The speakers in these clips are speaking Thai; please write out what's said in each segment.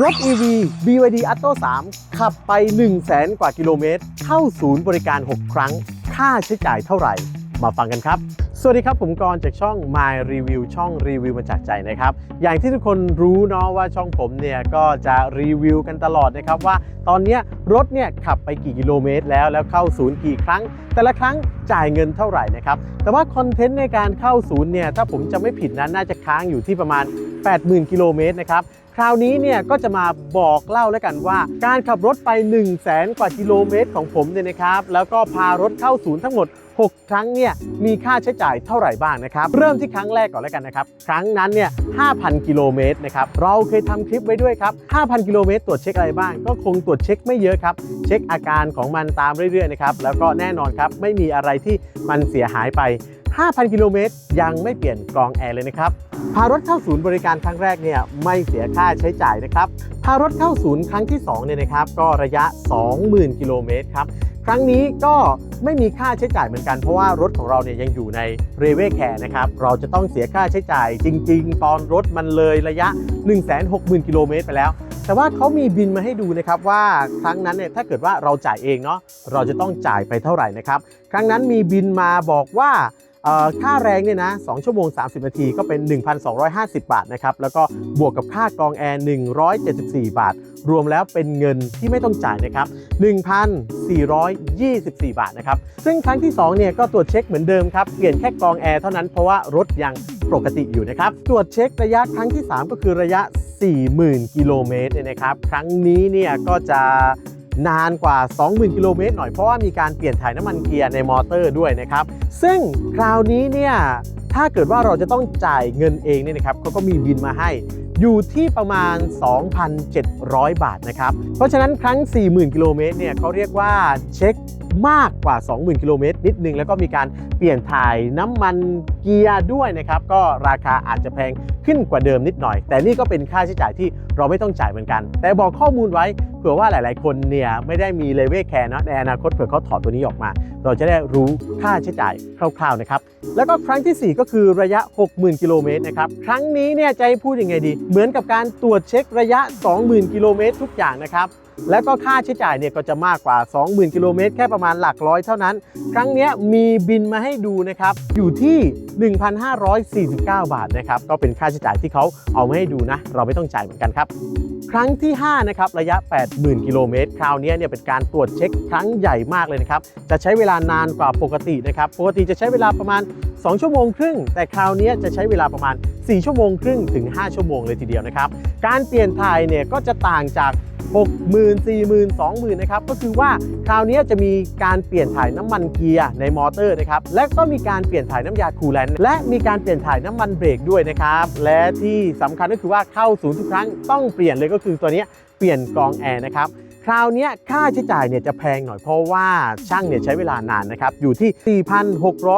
รถ EV BYD Atto 3 ขับไป 1 0 0 0 0แสนกว่ากิโลเมตร เข้าศูนย์บริการ 6 ครั้ง ค่าใช้จ่ายเท่าไหร่ มาฟังกันครับ สวัสดีครับผมกรณ์จากช่อง My Review ช่องรีวิวมาจากใจนะครับ อย่างที่ทุกคนรู้เนาะว่าช่องผมเนี่ยก็จะรีวิวกันตลอดนะครับว่าตอนนี้รถเนี่ยขับไปกี่กิโลเมตรแล้วแล้วเข้าศูนย์กี่ครั้ง แต่ละครั้งจ่ายเงินเท่าไหร่นะครับ แต่ว่าคอนเทนต์ในการเข้าศูนย์เนี่ยถ้าผมจะไม่ผิดนั้นน่าจะค้างอยู่ที่ประมาณ 80,000 กิโลเมตรนะครับ คราวนี้เนี่ยก็จะมาบอกเล่าแล้วกันว่า การขับรถไป 1 0 0 0 0แสนกว่ากิโลเมตรของผมเนี่ยนะครับ แล้วก็พารถเข้าศูนย์ทั้งหมด 6 ครั้งเนี่ยมีค่าใช้จ่ายเท่าไหร่บ้างนะครับ เริ่มที่ครั้งแรกก่อนแล้วกันนะครับ ครั้งนั้นเนี่ย 5,000 กิโลเมตรนะครับ เราเคยทำคลิปไว้ด้วยครับ 5,000 กิโลเมตรตรวจเช็คอะไรบ้าง ก็คงตรวจเช็คไม่เยอะครับ เช็คอาการของมันตามเรื่อยๆนะครับ แล้วก็แน่นอนครับไม่มีอะไรที่มันเสียหายไป 5,000 กิโลเมตร ยังไม่เปลี่ยนกรองแอร์เลยนะครับ พารถเข้าศูนย์บริการครั้งแรกเนี่ยไม่เสียค่าใช้จ่ายนะครับ พารถเข้าศูนย์ครั้งที่2เนี่ยนะครับก็ระยะ 20,000 กิโลเมตรครับ ครั้งนี้ก็ไม่มีค่าใช้จ่ายเหมือนกันเพราะว่ารถของเราเนี่ยยังอยู่ในเรเวแคร์นะครับ เราจะต้องเสียค่าใช้จ่ายจริง ๆ ตอนรถมันเลยระยะ 160,000 กิโลเมตรไปแล้วแต่ว่าเขามีบินมาให้ดูนะครับว่าครั้งนั้นเนี่ยถ้าเกิดว่าเราจ่ายเองเนาะเราจะต้องจ่ายไปเท่าไหร่นะครับ ครั้งนั้นมีบินมาบอกว่า ค่าแรงเนี่ยนะ 2 ชั่วโมง 30 นาทีก็เป็น 1,250 บาทนะครับ แล้วก็บวกกับค่ากองแอร์ 174 บาท รวมแล้วเป็นเงินที่ไม่ต้องจ่ายนะครับ 1,424 บาทนะครับ ซึ่งครั้งที่ 2 เนี่ยก็ตรวจเช็คเหมือนเดิมครับ เปลี่ยนแค่กองแอร์เท่านั้นเพราะว่ารถยังปกติอยู่นะครับ ตรวจเช็คระยะครั้งที่ 3 ก็คือระยะ 40,000 กิโลเมตรเนี่ยนะครับ ครั้งนี้เนี่ยก็จะ นานกว่า 20,000 กิโลเมตรหน่อยเพราะว่ามีการเปลี่ยนถ่ายน้ำมันเกียร์ในมอเตอร์ด้วยนะครับ ซึ่งคราวนี้เนี่ยถ้าเกิดว่าเราจะต้องจ่ายเงินเองเนี่ยนะครับเขาก็มีบินมาให้อยู่ที่ประมาณ 2,700 บาทนะครับ เพราะฉะนั้นครั้ง 40,000 กิโลเมตรเนี่ยเขาเรียกว่าเช็คมากกว่า 20,000 กิโลเมตรนิดนึง แล้วก็มีการเปลี่ยนถ่ายน้ำมันเกียร์ด้วยนะครับ ก็ราคาอาจจะแพงขึ้นกว่าเดิมนิดหน่อย แต่นี่ก็เป็นค่าใช้จ่ายที่เราไม่ต้องจ่ายเหมือนกัน แต่บอกข้อมูลไว้เผื่อว่าหลาย ๆ คนเนี่ยไม่ได้มีเลเวลแคร์เนาะในอนาคตเผื่อเขาถอดตัวนี้ออกมา เราจะได้รู้ค่าใช้จ่ายคร่าวๆนะครับ แล้วก็ครั้งทีสี่ 4 ก็คือระยะ 60,000 กิโลเมตรนะครับ ครั้งนี้เนี่ยจะให้พูดยังไงดี เหมือนกับการตรวจเช็คระยะ 20,000 กิโลเมตรทุกอย่างนะครับ แล้วก็ค่าใช้จ่ายเนี่ยก็จะมากกว่า 20,000 กิโลเมตรแค่ประมาณหลักร้อยเท่านั้น ครั้งนี้มีบินมาให้ดูนะครับ อยู่ที่ 1,549 บาทนะครับ ก็เป็นค่าใช้จ่ายที่เขาเอามาให้ดูนะ เราไม่ต้องจ่ายเหมือนกันครับ ครั้งที่ 5 นะครับ ระยะ 80,000 กิโลเมตร คราวนี้เนี่ยเป็นการตรวจเช็คครั้งใหญ่มากเลยนะครับ จะใช้เวลานานกว่าปกตินะครับ ปกติจะใช้เวลาประมาณ 2 ชั่วโมงครึ่ง แต่คราวนี้จะใช้เวลาประมาณ 4 ชั่วโมงครึ่งถึง 5 ชั่วโมงเลยทีเดียวนะครับ การเปลี่ยนถ่ายเนี่ยก็จะต่างจาก 60,000 40,000 20,000นะครับก็คือว่าคราวนี้จะมีการเปลี่ยนถ่ายน้ำมันเกียร์ในมอเตอร์นะครับและก็มีการเปลี่ยนถ่ายน้ำยาคูลแลนต์และมีการเปลี่ยนถ่ายน้ำมันเบรกด้วยนะครับและที่สำคัญก็คือว่าเข้าศูนย์ทุกครั้งต้องเปลี่ยนเลยก็คือตัวนี้เปลี่ยนกรองแอร์นะครับคราวนี้ค่าใช้จ่ายเนี่ยจะแพงหน่อยเพราะว่าช่างเนี่ยใช้เวลานานนะครับอยู่ที่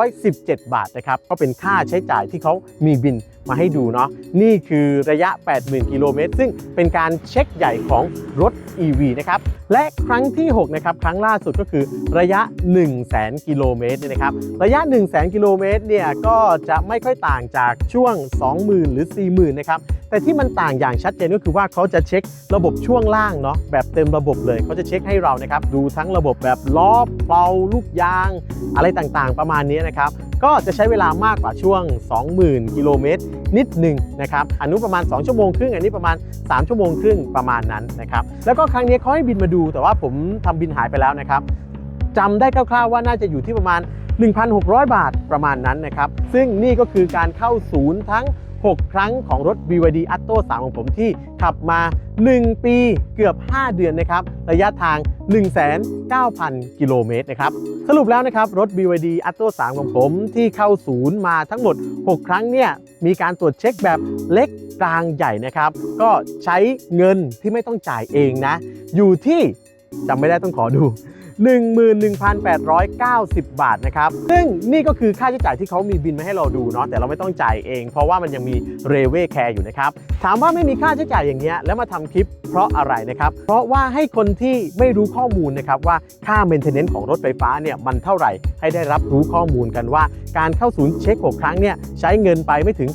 4,617 บาทนะครับก็เป็นค่าใช้จ่ายที่เขามีบิน มาให้ดูเนาะนี่คือระยะ 80,000 กิโลเมตร ซึ่งเป็นการเช็คใหญ่ของรถ EV นะครับ และครั้งที่ 6 นะครับ ครั้งล่าสุดก็คือระยะ 1 0 0 0 0แกิโลเมตรเนี่ยนะครับ ระยะ 1 0 0 0 0 0 กิโลเมตรเนี่ยก็จะไม่ค่อยต่างจากช่วง 20,000 หรือ 40,000 นะครับแต่ที่มันต่างอย่างชัดเจนก็คือว่าเขาจะเช็คระบบช่วงล่างเนาะแบบเต็มระบบเลยเขาจะเช็คให้เรานะครับดูทั้งระบบแบบล้อเปลาลูกยาง อะไรต่างๆ ประมาณนี้นะครับก็จะใช้เวลามากกว่าช่วง 20,000 กิโลเมตรนิดหนึ่งนะครับอันนู้นประมาณ 2 ชั่วโมงครึ่งอันนี้ประมาณ 3 ชั่วโมงครึ่งประมาณนั้นนะครับแล้วก็ครั้งนี้เขาให้บินมาดู แต่ว่าผมทำบินหายไปแล้วนะครับจำได้คร่าวๆว่าน่าจะอยู่ที่ประมาณ 1,600 บาทประมาณนั้นนะครับซึ่งนี่ก็คือการเข้าศูนย์ทั้ง 6 ครั้งของรถ BYD Atto 3 ของผมที่ขับมา 1 ปีเกือบ 5 เดือนนะครับ ระยะทาง 1,900 กิโลเมตรนะครับ สรุปแล้วนะครับ รถ BYD Atto 3 ของผมที่เข้าศูนย์มาทั้งหมด 6 ครั้งเนี่ยมีการตรวจเช็คแบบเล็กกลางใหญ่นะครับ ก็ใช้เงินที่ไม่ต้องจ่ายเองนะ อยู่ที่จำไม่ได้ต้องขอดู 11,890 บาทนะครับ ซึ่งนี่ก็คือค่าใช้จ่ายที่เขามีบินมาให้เราดูเนาะแต่เราไม่ต้องจ่ายเอง เพราะว่ามันยังมีเรเวแคร์อยู่นะครับ ถามว่าไม่มีค่าใช้จ่ายอย่างเงี้ยแล้วมาทำคลิป เพราะอะไรนะครับ เพราะว่าให้คนที่ไม่รู้ข้อมูลนะครับว่าค่าเมนเทนเนนซ์ของรถไฟฟ้าเนี่ยมันเท่าไหร่ให้ได้รับรู้ข้อมูลกันว่า การเข้าศูนย์เช็ค 6 ครั้งเนี่ยใช้เงินไปไม่ถึง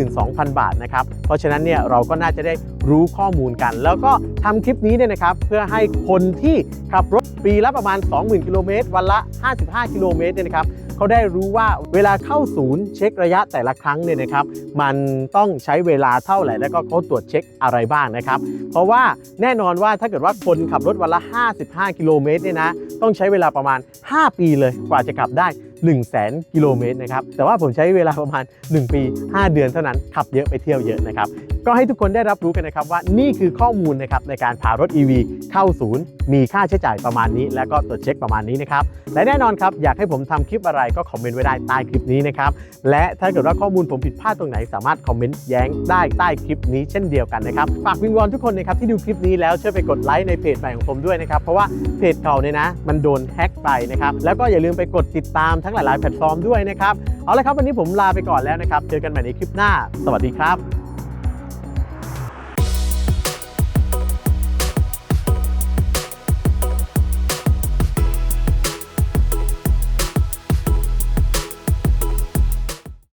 12,000 บาทนะครับ เพราะฉะนั้นเนี่ยเราก็น่าจะได้รู้ข้อมูลกัน แล้วก็ทำคลิปนี้เนี่ยนะครับเพื่อให้คนที่ขับรถปีละประมาณ 20,000 กิโลเมตรวันละ 55 กิโลเมตรเนี่ยนะครับ เขาได้รู้ว่าเวลาเข้าศูนย์เช็คระยะแต่ละครั้งเนี่ยนะครับ มันต้องใช้เวลาเท่าไหร่แล้วก็เขาตรวจเช็คอะไรบ้างนะครับ เพราะว่าแน่นอนว่าถ้าเกิดว่าคนขับรถวันละ 55 กิโลเมตรเนี่ยนะต้องใช้เวลาประมาณ 5 ปีเลยกว่าจะขับได้ 1 0 0 0 0แกิโลเมตรนะครับแต่ว่าผมใช้เวลาประมาณ 1 ปี 5 เดือนเท่านั้นขับเยอะไปเที่ยวเยอะนะครับ ก็ให้ทุกคนได้รับรู้กันนะครับว่านี่คือข้อมูลนะครับในการพารถ EV เข้าศูนย์ มีค่าใช้จ่ายประมาณนี้ แล้วก็ตรวจเช็คประมาณนี้นะครับและแน่นอนครับอยากให้ผมทำคลิปอะไรก็คอมเมนต์ไว้ได้ใต้คลิปนี้นะครับและถ้าเกิดว่าข้อมูลผมผิดพลาดตรงไหน สามารถคอมเมนต์แย้งได้ใต้คลิปนี้เช่นเดียวกันนะครับฝากวิงวอนทุกคนนะครับที่ดูคลิปนี้แล้วช่วยไปกดไลค์ในเพจใหม่ของผมด้วยนะครับเพราะว่าเพจเก่าเนี่ยนะมันโดนแฮ็กไปนะครับแล้วก็อย่าลืมไปกดติดตามทั้งหลายๆแพลตฟอร์มด้วยนะครับเอาละครับวันนี้ผมลาไปก่อนแล้วนะครับเจอกันใหม่ในคลิปหน้า สวัสดีครับ